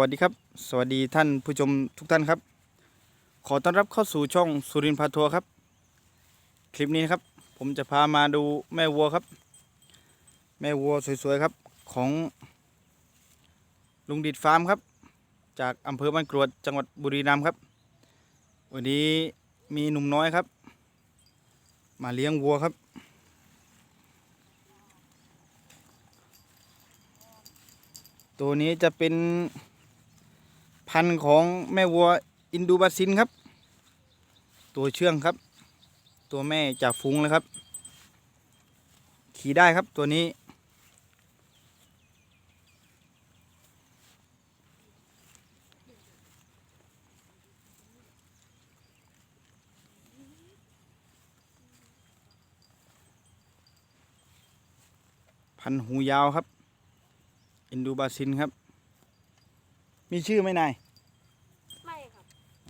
วัสดีครับ สวัสดีท่านผู้ชมทุกท่านครับ ขอต้อนรับเข้าสู่ช่องสุรินทร์พาทัวร์ครับ คลิปนี้นครับผมจะพามาดูแม่วัวครับ แม่วัวสวยๆครับของลุงดิดฟาร์มครับ จากอำเภอบ้านกรวดจังหวัดบุรีรัมย์ครับ วันนี้มีหนุ่มน้อยครับ มาเลี้ยงวัวครับตัวนี้จะเป็น พันธุ์ของแม่วัวอินดูบาซินครับ ตัวเชื่องครับ ตัวแม่จากฟุ้งเลยครับ ขี่ได้ครับตัวนี้ พันหูยาวครับ อินดูบาซินครับ มีชื่อไหมนาย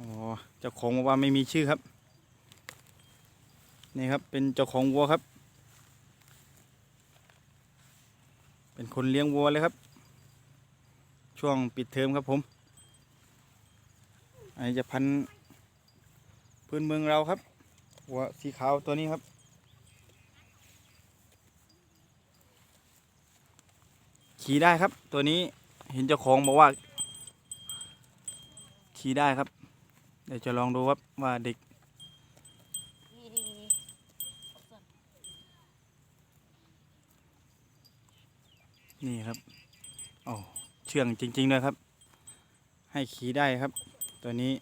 อ๋อเจ้าของบอกว่าไม่มีชื่อครับ นี่ครับเป็นเจ้าของวัวครับ เป็นคนเลี้ยงวัวเลยครับ ช่วงปิดเทอมครับผม อันนี้จะพันพื้นเมืองเราครับ วัวสีขาวตัวนี้ครับขี่ได้ครับ ตัวนี้เห็นเจ้าของบอกว่าขี่ได้ครับ เดี๋ยวจะลองดูครับว่าเด็กนี่ครับโอ้เชื่องจริงๆเลยครับ ให้ขี่ได้ครับ ตัวนี้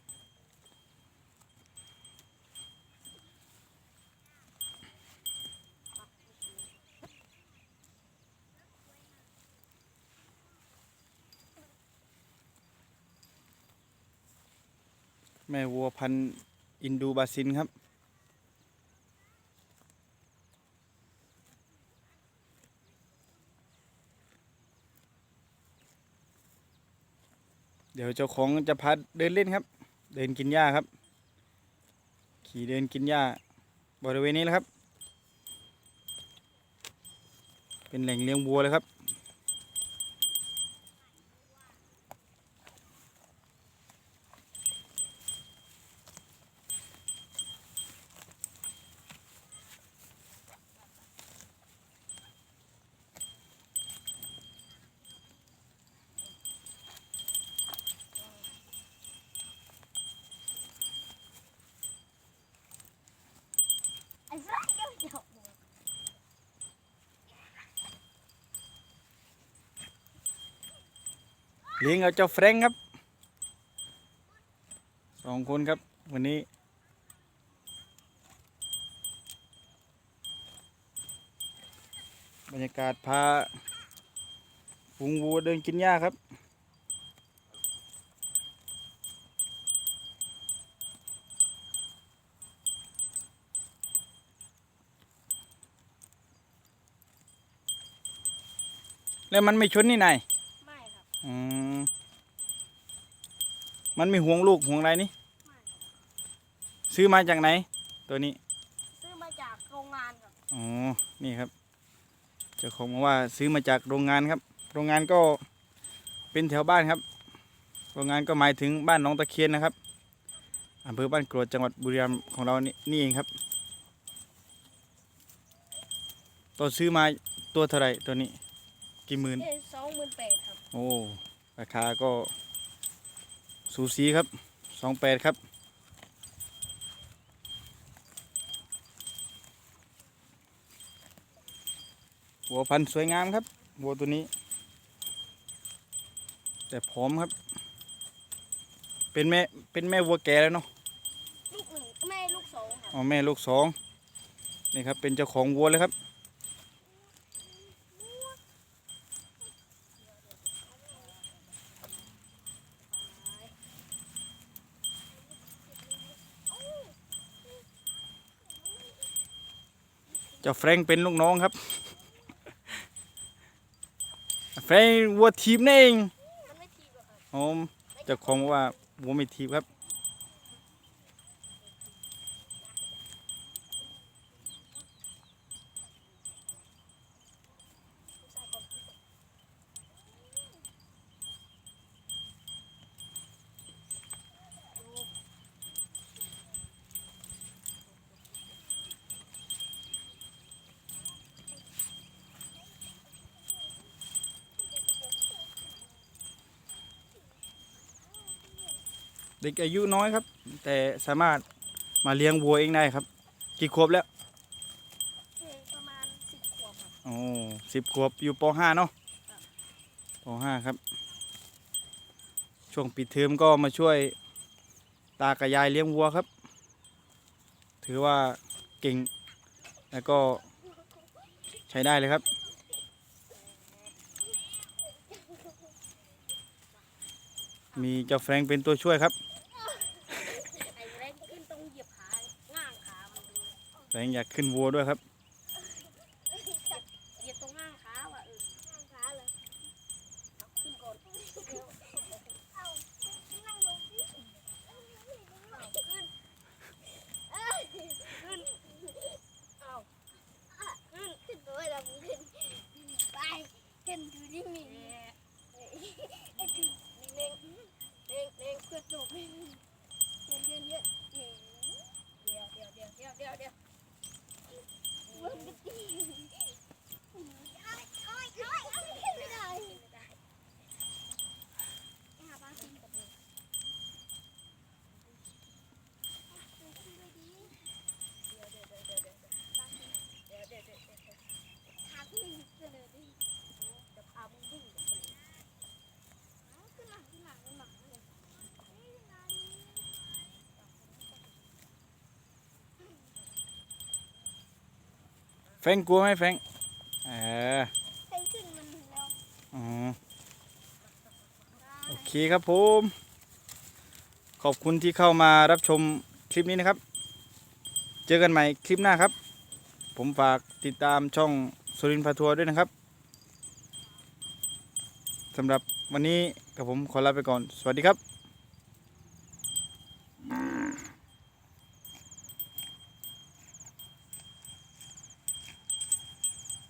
แม่วัวพันธุ์อินดูบาซินครับ เดี๋ยวเจ้าของจะพาเดินเล่นครับ เดินกินหญ้าครับ ขี่เดินกินหญ้าบริเวณนี้แหละครับ เป็นแหล่งเลี้ยงวัวเลยครับ เลี้ยงเอาเจ้าแฟรงครับสองคนครับ วันนี้ บรรยากาศพาฝูงวัวเดินกินหญ้าครับแล้วมันไม่ชนนี่นาย อืมมันไม่ห่วงลูกห่วงอะไรนี่ไม่ซื้อมาจากไหน ตัวนี้ ซื้อมาจากโรงงานครับ อ๋อ นี่ครับ เจ้าของบอกว่าซื้อมาจากโรงงานครับ โรงงานก็เป็นแถวบ้านครับ โรงงานก็หมายถึงบ้านหน้องตะเคียนนะครับอำเภอบ้านกรวดจังหวัดบุรีรัมย์ของเรานี่นี่เองครับ ตัวซื้อมาตัวเท่าไหรตัวนี้ กี่หมื่นเอ้สองหมื่นแปดครับ โอ้ราคาก็สูสีครับสองแปดครับวัวพันธุ์สวยงามครับวัวตัวนี้ แต่ผอมครับ เป็นแม่ เป็นแม่วัวแก่แล้วเนาะ ลูกหนึ่งแม่ลูกสองครับอ๋อแม่ลูกสองนี่ครับเป็นเจ้าของวัวเลยครับ เจ้าแฟรงค์เป็นลูกน้องครับ แฟรงค์วัวทีมนี่เองมันไม่ทีบหรอกครับอ๋อเจ้าของบอกว่าวัวไม่ทีมครับ เด็กอายุน้อยครับ แต่สามารถมาเลี้ยงวัวเองได้ครับ กี่ขวบแล้วเอ่อประมาณสิบขวบครับโอ้สิบขวบอยู่ปห้าเนาะปห้าครับ ช่วงปิดเทอมก็มาช่วยตากับยายเลี้ยงวัวครับ ถือว่าเก่งแล้วก็ใช้ได้เลยครับมีเจ้าแฟรงค์เป็นตัวช่วยครับ ไอ้แรงขึ้นตรงเหยียบขาง่างขามันดู แต่ยังอยากขึ้นวัวด้วยครับ เหยียบตรงง่างขาว่ะเออง่างขาเลยเอาขึ้นก่อนเดี๋ยวเอานั่งลงดิเอาขึ้นเอ้ยขึ้นเอาขึ้นขึ้นตัวเราขึ้นไปขึ้นดูนี่มีไอ้ดูเล่งเล่งเล่งเพื่อตัวเล่งเยอะเยอะเยอะเดี๋ยวเดี๋ยวเดี๋ยวเดี๋ยวเดี๋ยวเดี๋ยวมันก็ตีโอ้ยโอ้ยโอ้ยขึ้นไม่ได้ขึ้นไม่ได้หาบ้านขึ้นกับมือขึ้นไม่ดีเดี๋ยวเดี๋ยวเดี๋ยวเดี๋ยวเดี๋ยวบ้านขึ้นเดี๋ยวเดี๋ยวเดี๋ยวเดี๋ยวทางขึ้นเสนอดิเดี๋ยวพามึงวิ่งเดี๋ยวไปเอาขึ้นมาขึ้นมาขึ้นมาขึ้นมาเฮ้ยนาย แฟรงค์กลัวไหมแฟรงค์เออให้ขึ้นมันแล้วอ๋อโอเคครับผม ขอบคุณที่เข้ามารับชมคลิปนี้นะครับ เจอกันใหม่คลิปหน้าครับ ผมฝากติดตามช่องสุรินทร์พาทัวร์ด้วยนะครับสำหรับวันนี้กับผมขอลาไปก่อน สวัสดีครับ